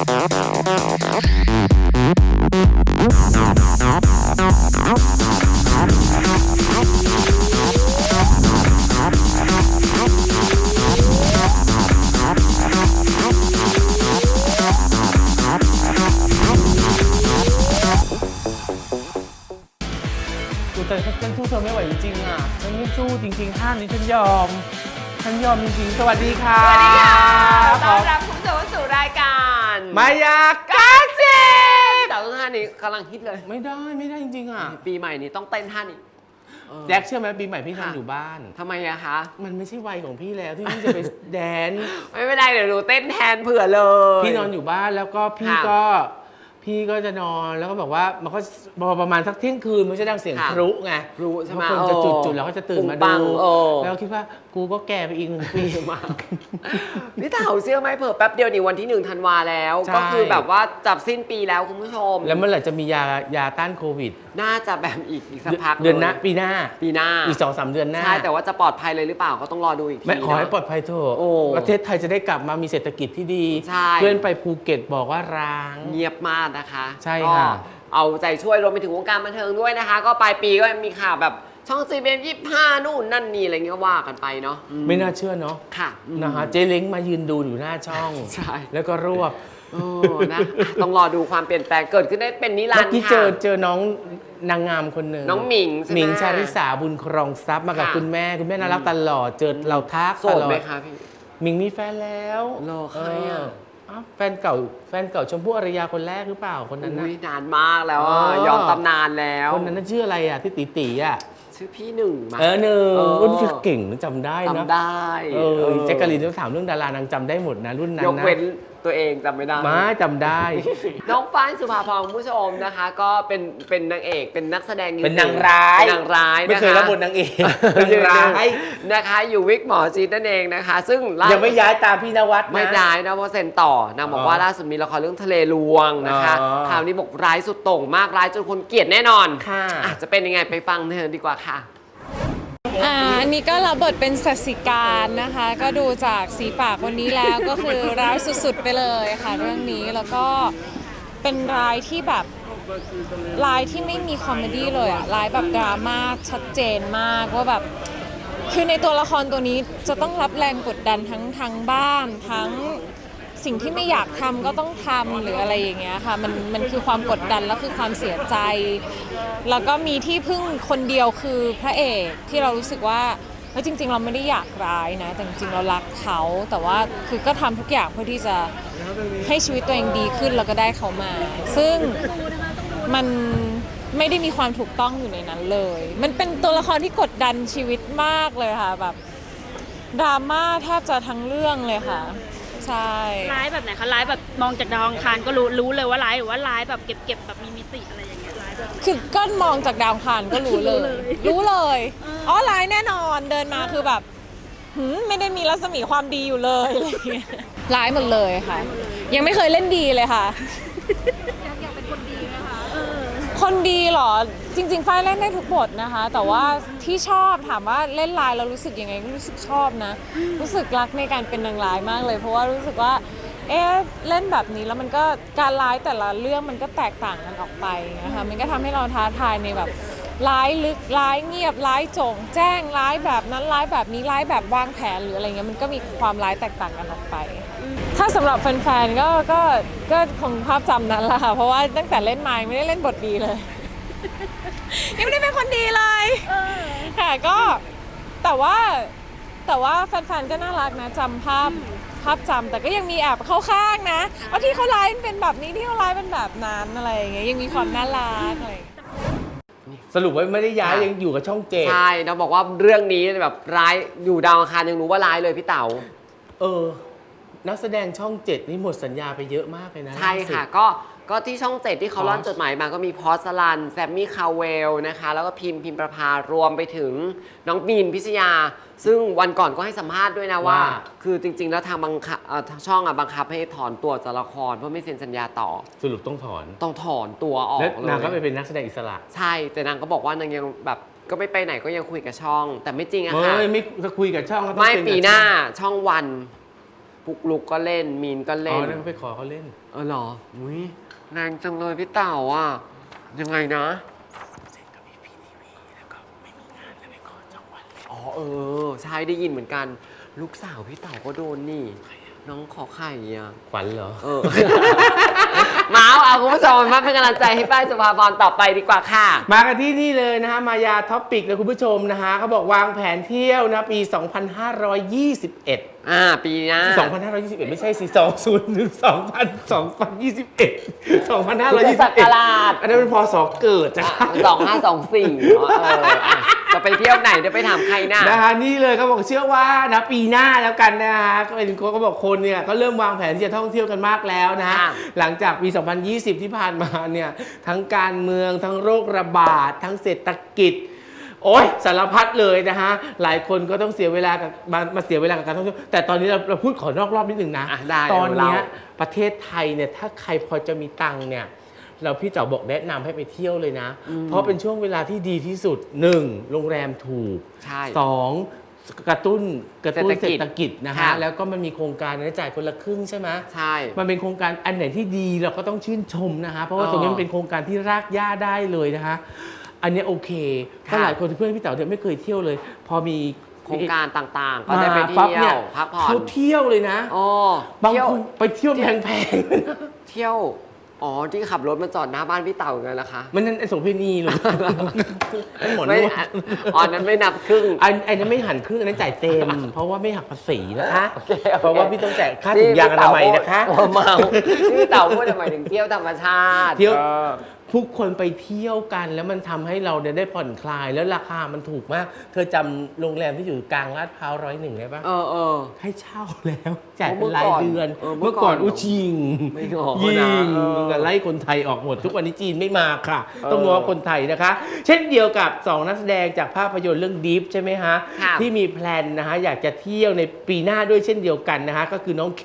กูแต่ฉันสู้เธอไม่ไหวจริงๆอะ ฉันไม่สู้จริงๆท่านี้ฉันยอม ฉันยอมจริงๆ สวัสดีค่ะ สวัสดีค่ะขต้ออนรับคุณผู้ชมเข้าสู่รายการ มายากาซิบแต่ท่านี้กำลังฮิตเลย ไม่ได้ไม่ได้จริงๆอะ ปีใหม่นี้ต้องเต้นท่านี้เออ แจ็คเชื่อไหมปีใหม่พี่ค่ะ ทำอยู่บ้าน ทำไมอะคะ มันไม่ใช่วัยของพี่แล้วที่พี่จะไป แดนซ์ไม่เป็นไรเดี๋ยวหนูเต้นแทนเผื่อเลย พี่นอนอยู่บ้านแล้วก็พี่ค่ะก็ พี่ก็จะนอนแล้วก็บอกว่ามันก็พอประมาณสักเที่ยงคืนมันจะดังเสียงค่ะพลุไงพลุใช่ไหมบางคนจะเออจุดจุดแล้วก็จะตื่นมาปุ้งปัดูงเออ แล้วคิดว่ากูก็แก่ไปอีกหนึ่งปีมากพี่เต๋าเชื่อไหมเผื่อแป๊บเดียวนี่วันที่หนึ่งธันวาแล้ว ใช่ ก็คือแบบว่าจับสิ้นปีแล้วคุณผู้ชม แล้วเมื่อไหร่จะมียายาต้านโควิดน่าจะแบบอีกอีกสักพักเดือนหน้าลยปีหน้า ปีหน้าอีกสองสามเดือนหน้าใช่แต่ว่าจะปลอดภัยเลยหรือเปล่าก็ต้องรอดูอีกทีไม่ขอให้นะปลอดภัยเถอะโอ้ ประเทศไทยจะได้กลับมามีเศรษฐกิจที่ดี ใช่ เพื่อนไปภูเก็ตบอกว่าร้าง เงียบมากนะคะใช่ก็ค่ะเอาใจช่วยรวมไปถึงวงการบันเทิงด้วยนะคะ ก็ปลายปีก็มีข่าวแบบช่องจีเอ็มยี่ห้านู่นนั่นนี่อะไรเงี้ยก็ว่ากันไปเนาะอืไม่น่าเชื่อเนาะค่ะอืมนะคะเจ๊เล้งมายืนดูอยู่หน้าช่อง ใช่ แล้วก็รวบ โอ้นะอะต้องรอดูความเปลี่ยนแปลงเกิดขึ้นได้เป็นนิรัเมื่นอดร์กี้ค่ะเจอเจอน้องนางงามคนหนึ่งน้องหมิงใช่ไหมหมิงชาริสาบุญครองทรัพย์มากับค่ะ คุณแม่ คุณแม่น่ารักตลอด เจอเราทักโสตดลอไหมดคะพี่ หมิงมีแฟนแล้วเหรอใครอะ เอ้าวแฟนเก่าแฟนเก่าชมพู่อารยาคนแรกหรือเปล่าคนนั้นอุ้นะยนานมากแล้วอะอ๋อ ยอมตำนานแล้ว คนนั้นน่ะชื่ออะไรอะที่ตีตีๆอะ ชื่อพี่หนึ่งมา เออหนึ่งเออ รุ่นเก่งนะจำได้นะจำได้เออแจ็คกะลีนต้องถามเรื่องดารานางจำได้หมดนะรุ่นนั้นยกนะเว้นตัวเองจำไม่ได้ มาจำได้ น้องฝ้ายสุภาพรคุณผู้ชมนะคะ ก็เป็นเป็นนางเอกเป็นนักแสดงจริงๆเป็นนางร้ายเป็นนางร้ายไม่นะคะเคยรับบทนางเอกนางร้ายนะคะ อยู่วิกหมอจีดนั่นเองนะคะ ซึ่งล่ายังไม่ย้ายตามพี่นวัดนะ ไม่ได้นะเพราะเซ็นต่อนางบอกอ๋อว่าล่าสุดมีละครเรื่องทะเลลวงนะคะอ๋อ ข่าวนี้บอกร้ายสุดโต่งมากร้ายจนคนเกลียดแน่นอนค่ะ อาจจะเป็นยังไงไปฟังเธอดีกว่าค่ะอ่าอันนี้ก็รับบทเป็นสัสิการนะคะ ก็ดูจากสีปากวันนี้แล้วก็คือร้ายสุดๆไปเลยค่ะ เรื่องนี้แล้วก็เป็นร้ายที่แบบร้ายที่ไม่มีคอมเมดี้เลยอะร้ายแบบดราม่าชัดเจนมากว่าแบบคือในตัวละครตัวนี้จะต้องรับแรงกดดันทั้งทางบ้านทั้ง สิ่งที่ไม่อยากทำก็ต้องทำหรืออะไรอย่างเงี้ยค่ะมันมันคือความกดดันแล้วคือความเสียใจ แล้วก็มีที่พึ่งคนเดียวคือพระเอกที่เรารู้สึกว่าเฮ้ยจริง ๆ เราไม่ได้อยากร้ายนะ แต่จริงๆเรารักเขา แต่ว่าคือก็ทำทุกอย่างเพื่อที่จะให้ชีวิตตัวเองดีขึ้นแล้วก็ได้เขามา ซึ่งมันไม่ได้มีความถูกต้องอยู่ในนั้นเลย มันเป็นตัวละครที่กดดันชีวิตมากเลยค่ะแบบดราม่าแทบจะทั้งเรื่องเลยค่ะ ใช่ ร้ายแบบไหนคะร้ายแบบมองจากดาวอังคารก็รู้รู้เลยว่าร้ายหรือว่าร้ายแบบเก็บเก็บแบบมีมิติอะไรอย่างเงี้ยร้ายแบบ คือก็มองจากดาวอังคารก็รู้เลย รู้เลยอ๋อร้ายแน่นอนเดินมาคือแบบหืมไม่ได้มีรัศมีความดีอยู่เลยอะไรอย่างเงี้ยร้ายหมดเลยค่ะ ยังไม่เคยเล่นดีเลยค่ะ คนดีเหรอ จริงๆฝ้ายเล่นได้ทุกบทนะคะ แต่ว่าที่ชอบถามว่าเล่นลายแล้วรู้สึกยังไงก็รู้สึกชอบนะ รู้สึกรักในการเป็นนางร้ายมากเลย เพราะว่ารู้สึกว่า เอ๊ะเล่นแบบนี้แล้วมันก็การร้ายแต่ละเรื่องมันก็แตกต่างกันออกไปนะคะมันก็ทำให้เราท้าทายในแบบ ร้ายลึกร้ายเงียบร้ายโจงแจ้งร้ายแบบนั้นร้ายแบบนี้ร้ายแบบวางแผนหรืออะไรเงี้ยมันก็มีความร้ายแตกต่างกันออกไป ถ้าสำหรับแฟนๆก็ก็ก็คงภาพจำนั้นแหละค่ะเพราะว่าตั้งแต่เล่นมายังไม่ได้เล่นบทดีเลยยังไม่ได้เป็นคนดีเลยค่ะก็แต่ว่าแต่ว่าแฟนๆก็น่ารักนะจำภาพภาพจำแต่ก็ยังมีแอบเข้าข้างนะว่าที่เขาไลฟ์เป็นแบบนี้ที่เขาไลฟ์เป็นแบบนั้นอะไรอย่างเงี้ยยังมีความน่ารักอะไรอย่างเงี้ย สรุปว่าไม่ได้ย้ายค่ะ ยังอยู่กับช่องเจ็ดใช่เราบอกว่าเรื่องนี้แบบร้ายอยู่ดาวอังคารยังรู้ว่าร้ายเลยพี่เต๋า เออ นักแสดงช่องเจ็ดนี่หมดสัญญาไปเยอะมากเลยนะใช่ค่ะ ล่าสุด ก็ ก็ที่ช่องเจ็ดที่เขาพอสล่อนจดหมายมาก็มีพอสลันแซมมี่คาเวลนะคะ แล้วก็พิมพ์พิมพ์ประภารวมไปถึงน้องบีนพิชยา ซึ่งวันก่อนก็ให้สัมภาษณ์ด้วยนะว่าคือจริง ๆ แล้วทางบังคับเอ่อทางช่องอะบังคับให้ถอนตัวจากละครเพราะไม่เซ็นสัญญาต่อ สรุปต้องถอน ต้องถอนตัวออกแล้วเลย นางก็ไปเป็นนักแสดงอิสระใช่ แต่นางก็บอกว่านางยังแบบก็ไม่ไปไหนก็ยังคุยกับช่อง แต่ไม่จริงอะค่ะ เฮ้ยไม่จะคุยกับช่องก็ต้องไม่เซ็นกับปีหน้าช่องช่องวันปุกลุกก็เล่นมีนก็อ๋เล่อนนั่นไปขอเขาเล่น เออเหรออุ้ย แรงจังเลยพี่เต่าอะ ยังไงนะอ๋อเออใช่ได้ยินเหมือนกัน ลูกสาวพี่เต่าก็โดนนี่ น้องขอไข่อะ ขวัญเหรอ เออ มาเอาเอาคุณผู้ชมมาเป็นกำลังใจให้ป้ายสุภาพรต่อไปดีกว่าค่ะ มากันที่นี่เลยนะฮะ มายาท็อปปิกเลยคุณผู้ชมนะฮะเขาบอกวางแผนเที่ยวนะปี 2521 อ่า ปีหน้า 2521 ไม่ใช่สิ2012 2021ศักราช 2521 อันนั้นเป็นพศเกิดจ้ะสองห้าสองสี่จะไปเที่ยวไหนเดี๋ยวไปถามใครน่ะ นะคะนี่เลยเขาบอกเชื่อว่านะปีหน้าแล้วกันนะฮะก็เป็นเขาบอกคนเนี่ยก็เริ่มวางแผนที่จะท่องเที่ยวกันมากแล้วนะฮะค่ะ หลังจากปี 2020 ที่ผ่านมาเนี่ยทั้งการเมืองทั้งโรคระบาด ทั้งเศรษฐกิจ โอ้ยสารพัดเลยนะฮะหลายคนก็ต้องเสียเวลากับมามาเสียเวลากับการท่องเที่ยวแต่ตอนนี้เราเราพูดขอนอกรอบนิดนึงนะอะได้ตอนเนี้ยเรา ประเทศไทยเนี่ยถ้าใครพอจะมีตังค์เนี่ยเราพี่เจ๋าบอกแนะนำให้ไปเที่ยวเลยนะ เพราะเป็นช่วงเวลาที่ดีที่สุด 1. โรงแรมถูก ใช่ สองกระตุ้นกระตุ้นเศรษฐเศกิจรษฐกิจนะฮะค่ะ แล้วก็มันมีโครงการนะจ่ายคนละครึ่งใช่ไหมใช่ มันเป็นโครงการอันไหนที่ดีเราก็ต้องชื่นชมนะฮะเพราะว่าอ๋อตรงนี้มันเป็นโครงการที่รากหญ้าได้เลยนะฮะ อันเนี้ยโอเคเพราะค่ะหลายคนเพื่อนพี่เต๋าเนี่ยไม่เคยเที่ยวเลย พอมี โครงการต่างๆ ก็มาได้ไปปั๊บเที่ยเนี่ยวพักผ่อนเขาเที่ยวเลยนะอ๋อบางเที่ยวคนไปเที่ยวแพงๆเที่ยว อ๋อที่ขับรถมาจอดหน้าบ้านพี่เต่าอย่างนั้นนะคะมันนั่นไอ้โสเภณีหรอไอ้หมอนไม่นวดอ๋อนั้นไม่นับครึ่ง อันอันนั้นไม่หันครึ่งอันนั้นจ่ายเต็ม เพราะว่าไม่หักภาษีนะคะ โอเคโอเคเพราะว่าพี่ต้องจ่ายค่าถุงยางอนามัยนะคะโอ้เมาที่พี่เต่าพูดหมายถึงเที่ยวธรรมชาติ เที่ยว ออผู้คนไปเที่ยวกันแล้วมันทำให้เราเนี่ยได้ผ่อนคลายแล้วราคามันถูกมาก เธอจำโรงแรมที่อยู่กลางลาดพร้าวร้อยหนึ่งได้ปะเออเออ ให้เช่าแล้วจ่ายโอ้เป็นรายเดือนเมื่เมื่ออก่ก่ออนนอุชิงไม่งอยินะงเออ ไล่คนไทยออกหมด ทุกวันนี้จีนไม่มาค่ะเออต้องง้อคนไทยนะคะ เช่นเดียวกับ 2 นักแสดงจากภาพยนตร์เรื่องดีฟใช่ไหมฮะ ค่ะที่มีแพลนนะฮะอยากจะเที่ยวในปีหน้าด้วยเช่นเดียวกันนะฮะก็คือน้องเค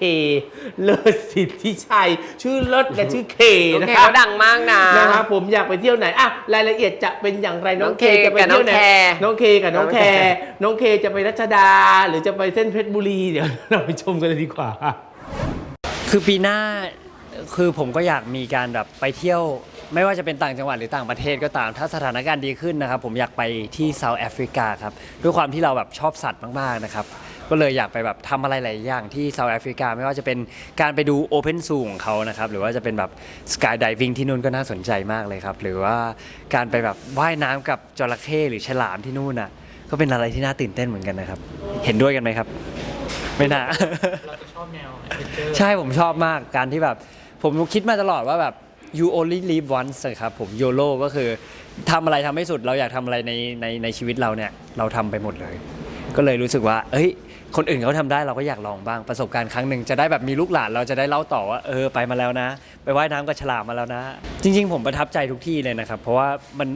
เลิศสิทธิชัย ชื่อเลิศและชื่อเคโอนะเคคะ เขาดังมากนะ นะครับผมอยากไปเที่ยวไหนอะรายละเอียดจะเป็นอย่างไรน้องเคจะไปเที่ยวไหนน้องแคร์น้องเคกับน้องแคร์น้องเคจะไปรัชดา หรือจะไปเส้นเพชรบุรีเดี๋ยวเราไปชมกันเลยดีกว่า คือปีหน้าคือผมก็อยากมีการแบบไปเที่ยว ไม่ว่าจะเป็นต่างจังหวัดหรือต่างประเทศก็ตาม ถ้าสถานการณ์ดีขึ้นนะครับ ผมอยากไปที่เซาท์แอฟริกาครับด้วยความที่เราแบบชอบสัตว์มากๆนะครับ ก็เลยอยากไปแบบทำอะไรหลายอย่างที่เซาท์แอฟริกาไม่ว่าจะเป็นการไปดูโอเพนซูของเขานะครับ หรือว่าจะเป็นแบบสกายดิวิ่งที่นู่นก็น่าสนใจมากเลยครับ หรือว่าการไปแบบว่ายน้ำกับจระเข้หรือฉลามที่นู่นน่ะ ก็เป็นอะไรที่น่าตื่นเต้นเหมือนกันนะครับ เห็นด้วยกันไหมครับ ไม่น่าใช่ผมชอบมากการที่แบบ ผมคิดมาตลอดว่าแบบ you only live once อะครับผม YOLO ก็คือทำอะไรทำให้สุดเราอยากทำอะไรในในในชีวิตเราเนี่ย เราทำไปหมดเลย ก็เลยรู้สึกว่า เอ้ย คนอื่นเขาทำได้เราก็อยากลองบ้างประสบการณ์ครั้งหนึ่งจะได้แบบมีลูกหลานเราจะได้เล่าต่อว่าเออไปมาแล้วนะ ไปว่ายน้ำกับฉลามมาแล้วนะ จริง ๆ ผมประทับใจทุกที่เลยนะครับ เพราะว่ามัน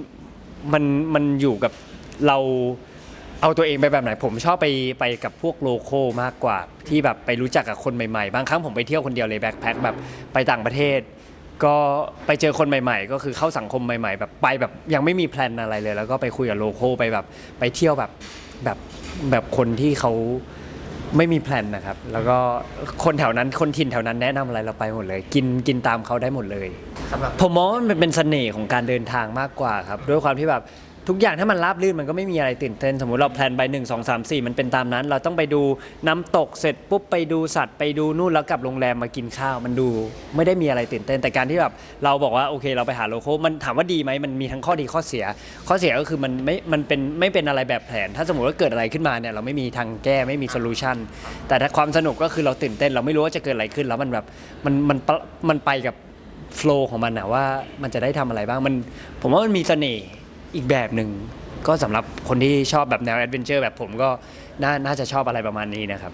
มันมันอยู่กับเราเอาตัวเองไปแบบไหน ผมชอบไปไปกับพวกโลโก้มากกว่า ที่แบบไปรู้จักกับคนใหม่ๆ บางครั้งผมไปเที่ยวคนเดียวเลยแบ็คแพ็คแบบไปต่างประเทศ ก็ไปเจอคนใหม่ ๆ ก็คือเข้าสังคมใหม่ ๆ แบบไปแบบยังไม่มีแพลนอะไรเลย แล้วก็ไปคุยกับโลโก้ไปแบบไปเที่ยวแบบแบบแบบคนที่เขา ไม่มีแพลนนะครับ แล้วก็คนแถวนั้นคนถิ่นแถวนั้นแนะนำอะไรเราไปหมดเลย กินกินตามเขาได้หมดเลยผมมองว่ามันเป็นเสน่ห์ของการเดินทางมากกว่าครับ ด้วยความที่แบบ ทุกอย่างถ้ามันราบรื่นมันก็ไม่มีอะไรตื่นเต้นสมมุติเราแพลนไป 1 2 3 4 มันเป็นตามนั้น เราต้องไปดูน้ำตกเสร็จปุ๊บไปดูสัตว์ไปดูนู่นแล้วกลับโรงแรมมากินข้าวมันดู ไม่ได้มีอะไรตื่นเต้นแต่การที่แบบเราบอกว่าโอเคเราไปหาโลโก้มันถามว่าดีไหมมันมีทั้งข้อดีข้อเสีย ข้อเสียก็คือมันไม่มันเป็นไม่เป็นอะไรแบบแผน ถ้าสมมติว่าเกิดอะไรขึ้นมาเนี่ยเราไม่มีทางแก้ไม่มีโซลูชันแต่ถ้าความสนุกก็คือเราตื่นเต้น เราไม่รู้ว่าจะเกิดอะไรขึ้นแล้วมันแบบมันมันมันไปกับ โฟล์ของมันนะว่ามันจะได้ทำอะไรบ้างมันผมว่ามันมีเสน่ห์ อีกแบบหนึ่งก็สำหรับคนที่ชอบแบบแนวแอดเวนเจอร์แบบผมก็นาน่าจะชอบอะไรประมาณนี้นะครับ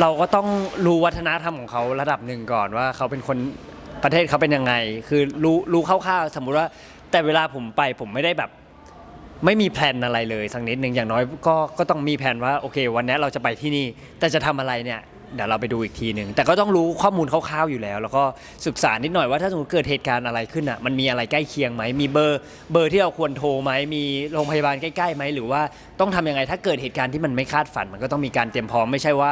เราก็ต้องรู้วัฒนธรรมของเขาระดับหนึ่งก่อนว่าเขาเป็นคนประเทศเขาเป็นยังไง คือรู้รู้คร่าวๆสมมุติว่า แต่เวลาผมไปผมไม่ได้แบบ ไม่มีแพลนอะไรเลยสักนิดหนึ่งอย่างน้อยก็ก็ต้องมีแผนว่าโอเค วันนี้เราจะไปที่นี่ แต่จะทำอะไรเนี่ย เดี๋ยวเราไปดูอีกทีหนึ่งแต่ก็ต้องรู้ข้อมูลคร่าวๆอยู่แล้ว แล้วก็ศึกษานิดหน่อยว่าถ้าสมมติเกิดเหตุการณ์อะไรขึ้นอะมันมีอะไรใกล้เคียงไหมมีเบอร์เบอร์ที่เราควรโทรไหมมีโรงพยาบาลใกล้ๆไหมหรือว่าต้องทำยังไงถ้าเกิดเหตุการณ์ที่มันไม่คาดฝัน มันก็ต้องมีการเตรียมพร้อมไม่ใช่ว่า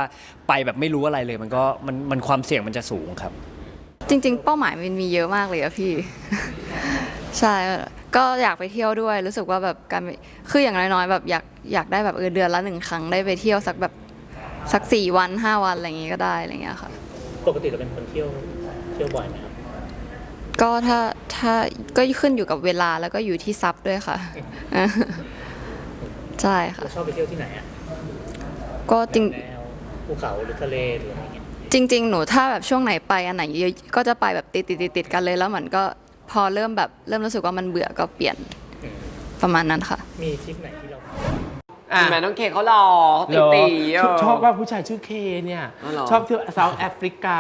ไปแบบไม่รู้อะไรเลย มันก็มันมันความเสี่ยงมันจะสูงครับ จริง ๆ เป้าหมายมันมีเยอะมากเลยอะพี่ ใช่ ก็อยากไปเที่ยวด้วย รู้สึกว่าแบบการไปคืออย่างน้อยๆแบบอยากอยากได้แบบเออเดือนละหนึ่งครั้งได้ไปเที่ยวสักแบบ สักสี่วันห้าวันอะไรอย่างงี้ก็ได้อะไรอย่างเงี้ยค่ะ ปกติเราเป็นคนเที่ยวเที่ยวบ่อยไหมครับก็ถ้าถ้าก็ขึ้นอยู่กับเวลาแล้วก็อยู่ที่ซับด้วยค่ะใช่ค่ะ เราชอบไปเที่ยวที่ไหนอะก็จริง แนวภูเขาหรือทะเลหรืออะไรเงี้ยจริง ๆ หนูถ้าแบบช่วงไหนไปอันไหนเยอะก็จะไปแบบติดติดติดติดๆกันเลยแล้วเหมือนก็พอเริ่มแบบเริ่มรู้สึกว่ามันเบื่อก็เปลี่ยนอืมประมาณนั้นค่ะ มีทริปไหนที่เรา อะเห็นไหมน้องเคเขาหล่อเขาตีตีเหรอชอบว่าผู้ชายชื่อเคเนี่ย อ๋อเหรอ ชอบเที่ยวเซาท์แอฟริกา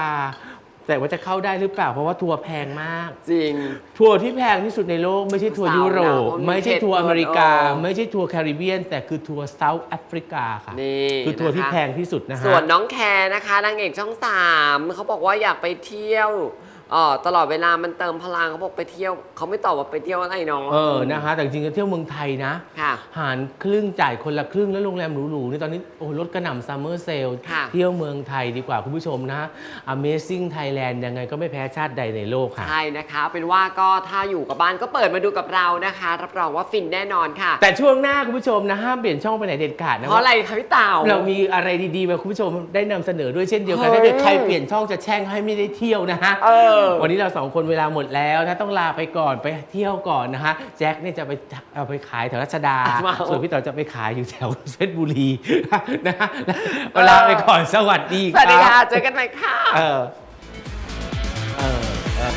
แต่ว่าจะเข้าได้หรือเปล่าเพราะว่าทัวร์แพงมาก จริง ทัวร์ที่แพงที่สุดในโลกไม่ใช่ทัวร์ยุโรปสาวนะไม่ใช่ทัวร์อเมริกา เออ ไม่ใช่ทัวร์แคริบเบียน แต่คือทัวร์เซาท์แอฟริกาค่ะ นี่คือทัวร์ที่นะคะ แพงที่สุดนะฮะ ส่วนน้องแคร์นะคะนางเอกช่องสามเขาบอกว่าอยากไปเที่ยว เอ่อตลอดเวลามันเติมพลังเขาบอกไปเที่ยวเขาไม่ตอบว่าไปเที่ยวอะไรเนาะเออนะคะ แต่จริงๆก็เที่ยวเมืองไทยนะ ค่ะ หารครึ่งจ่ายคนละครึ่งแล้วโรงแรมหรูๆนี่ตอนนี้โอ้ลดกระหน่ำซัมเมอร์เซลค่ะเที่ยวเมืองไทยดีกว่าคุณผู้ชมนะ Amazing Thailand ยังไงก็ไม่แพ้ชาติใดในโลกค่ะ ใช่นะคะ เป็นว่าก็ถ้าอยู่กับบ้านก็เปิดมาดูกับเรานะคะ รับรองว่าฟินแน่นอนค่ะ แต่ช่วงหน้าคุณผู้ชมนะ ห้ามเปลี่ยนช่องไปไหนเด็ดขาดนะเพราะอะไรคะพี่เต่า เรามีอะไรดีๆมาคุณผู้ชมได้นำเสนอด้วยเช่นเดียวกันเฮ้ย ถ้าเกิดใครเปลี่ยนช่องจะแช่งให้ไม่ได้เที่ยวนะฮะ เออวันนี้เราสองคนเวลาหมดแล้วนะต้องลาไปก่อนไปเที่ยวก่อนนะฮะแจ็คเนี่ยจะไปเอาไปขายแถวรัชดา ว้าวส่วนพี่เต๋อจะไปขายอยู่แถวเพชรบุรีนะฮะลาไปก่อนสวัสดีสวัสดีคค่ะรับเจอกันใหม่ค่ะ เออเออเออ